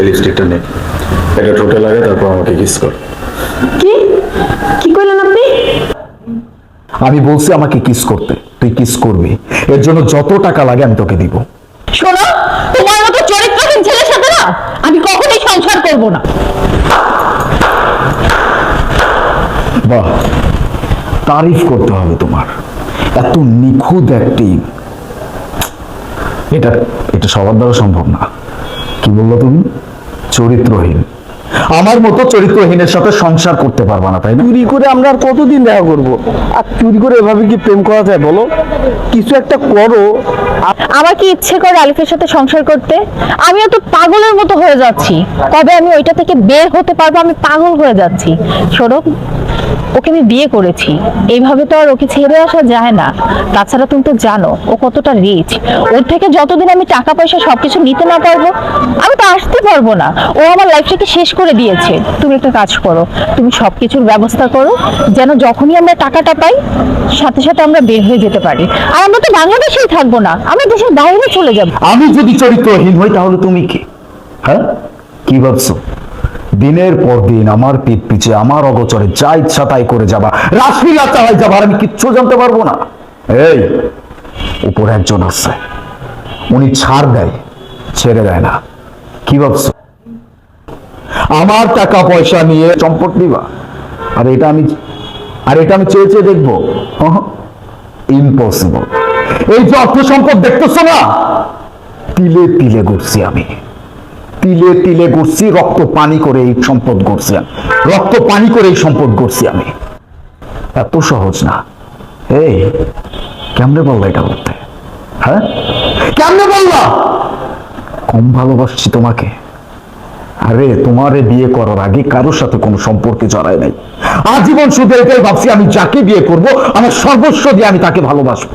লিপস্টিকটা নে। এটা টোটাল লাগে তারপর আমাকে কিস কর। কি? কি কইলেন আপনি? আমি বলছি আমাকে কিস করতে। তুই কিস করবি। এর জন্য যত টাকা লাগে আমি তোকে দিব। শোনো তোমার মতো চরিত্রহীন ছেলের সাথে না আমি কখনোই সংসার করব না। বাহ। তারিফ করতে হবে তোমার। এত নিখুঁত একটি এটা এটা সবার দ্বারা সম্ভব না। কি বলল তুমি? চরিত্রহীন। আমার মতো চরিত্রহীনের সাথে সংসার করতে পারবা না তাই না? চুরি করে আমরা আর কতদিন দেখা করব? আর চুরি করে এভাবে কি প্রেম করা যায় বলো? কিছু একটা করো। আমার কি ইচ্ছে করে আলিফের সাথে সংসার করতে? আমিও তো পাগলের মতো হয়ে যাচ্ছি। কবে আমি ওইটা থেকে বের হতে পারব আমি পাগল হয়ে যাচ্ছি। সৌরভ ওকে আমি বিয়ে করেছি। এইভাবে তো আর ওকে ছেড়ে আসা যায় না। তাছাড়া তুমি তো জানো, ও কতটা রিচ ওর থেকে যতদিন আমি টাকা পয়সা সবকিছু নিতে না পারব, আমি তো আসতে পারব না। ও আমার লাইফটাকে শেষ করে দিয়েছে। তুমি একটা কাজ করো, তুমি সবকিছুর ব্যবস্থা করো, যেন যখনই আমরা টাকাটা পাই, সাথে সাথে আমরা বের হয়ে যেতে পারি। আর আমরা তো বাংলাদেশেই থাকব না, আমরা দেশের বাইরে চলে যাব। আমি যদি চরিত্রহীন হই, তাহলে তুমি কি? হ্যাঁ? কি ভাবছ? দিনের পর দিন আমার পিঠ পিছে, আমার অগোচরে যা ইচ্ছা তাই করে যাবা। রাসলীলা চালাই যাবা আমি কিচ্ছু জানতে পারব না। এই, উপরে একজন আছে উনি ছাড় দেয়, ছেড়ে দেয় না। কি ভাবছ? আমার টাকা পয়সা নিয়ে চম্পট দিবা? আর এটা আমি, আর এটা আমি চেয়ে চেয়ে দেখব। ইম্পসিবল এই যে অর্থ সম্পদ দেখতেছো না? তিলে তিলে ঘুরছি আমি। তিলে তিলে ঘুরছি, রক্ত পানি করে এই সম্পদ গড়ছি আমি। রক্ত পানি করে এই সম্পদ গড়ছি আমি। এত সহজ না। এই, কেমনে বললা এটা করতে হ্যাঁ? কেমনে বললা? কম ভালোবাসছি তোমাকে। আরে, তোমারে বিয়ে করার আগে কারোর সাথে কোনো সম্পর্কে জড়ায় নাই। আজীবন শুধু এটাই ভাবছি, আমি যাকে বিয়ে করব, আমার সর্বস্ব দিয়ে আমি তাকে ভালোবাসবো।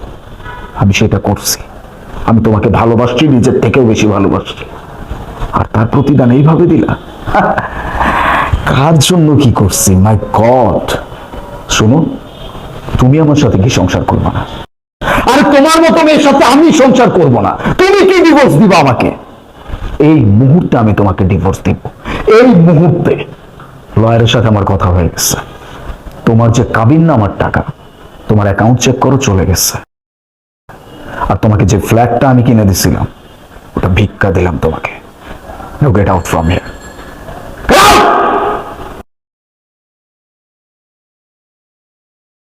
আমি সেটা করছি। আমি তোমাকে ভালোবাসছি, নিজের থেকেও বেশি ভালোবাসছি। আর তার প্রতিদান এইভাবে দিলা? কার জন্য কি করছি? মাই গড শোনো, তুমি আমার সাথে কি সংসার করবে না? আরে তোমার মতো মেয়ের সাথে আমি সংসার করব না। তুমি কি ডিভোর্স দিবা আমাকে? এই মুহূর্তে আমি তোমাকে ডিভোর্স দিব। এই মুহূর্তে। লয়ারের সাথে আমার কথা হয়ে গেছে। তোমার যে কাবিন নামার টাকা, তোমার অ্যাকাউন্ট চেক করো, চলে গেছে। আর তোমাকে যে ফ্ল্যাটটা আমি কিনে দিছিলাম, ওটা ভিক্ষা দিলাম তোমাকে। Now get out from here.